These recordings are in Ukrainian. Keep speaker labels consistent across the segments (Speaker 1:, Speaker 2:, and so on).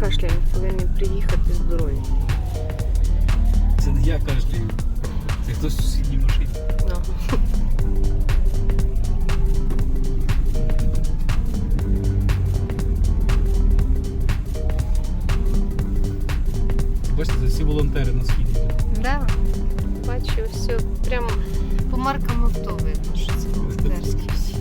Speaker 1: кашляю, повинні приїхати здорові. Це не я кашляю. Це хтось в сусідній машині.
Speaker 2: No.
Speaker 1: Бачите, це всі волонтери на східі.
Speaker 2: Да. Бачу, все прямо по маркам авто видно, що це волонтерські всі.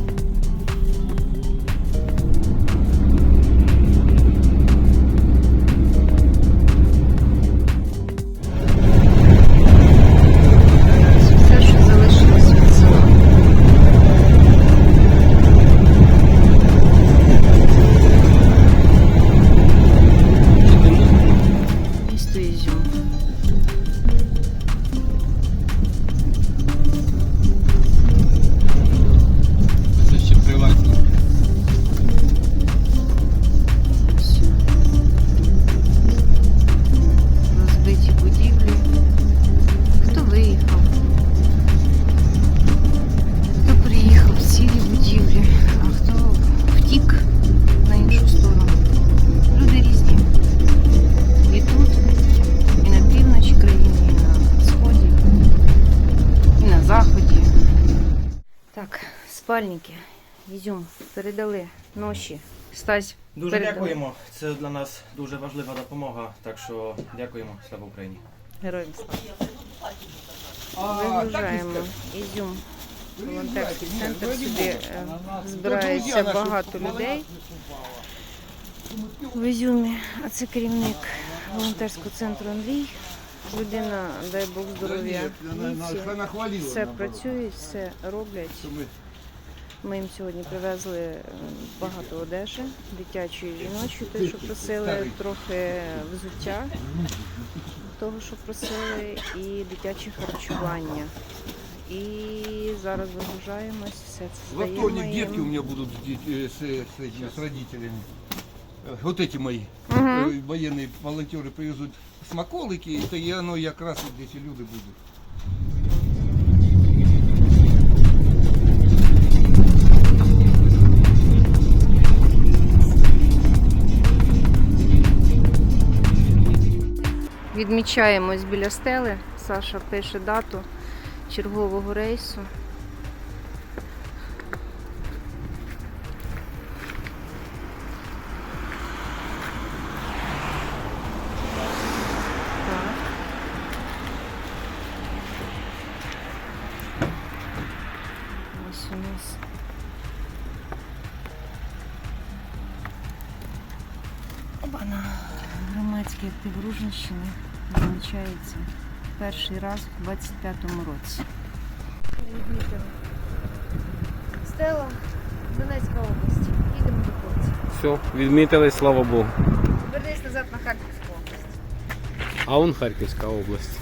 Speaker 2: Так, спальники. Ізюм, передали ноші. Стась,
Speaker 3: Дуже
Speaker 2: Передали.
Speaker 3: дякуємо. Це для нас дуже важлива допомога. Так що дякуємо. Слава Україні.
Speaker 2: Героям слава. Вигружаємо Ізюм. Волонтерський центр. Сюди е, збирається багато людей в Ізюмі. А це керівник волонтерського центру Андрій. Людина, дай Бог здоров'я. віці. Все працюють, все роблять. Ми їм сьогодні привезли е, багато одежі, дитячої і жіночої, те, що просили, трохи взуття, того, що просили, і дитяче харчування. І зараз вигружаємось, все це
Speaker 4: Во вторник
Speaker 2: здаємо
Speaker 4: детки у
Speaker 2: їм.
Speaker 4: меня будут с, дет- э, с, э, с этими, с родителями. Э, Вот эти мои
Speaker 2: Мгм.
Speaker 4: э, военные волонтеры привезут смаколики, это и оно якраз вот эти люди будут.
Speaker 2: Відмічаємось біля стели. Саша пише дату чергового рейсу. У нас. Обана. Громадський актив Ружнищини відмічається перший раз у 25-му році. Стела, Донецька область. Їдемо до хлопців.
Speaker 1: Все, відмітили, слава Богу.
Speaker 2: Вернись назад на Харківську область.
Speaker 1: А он Харківська область.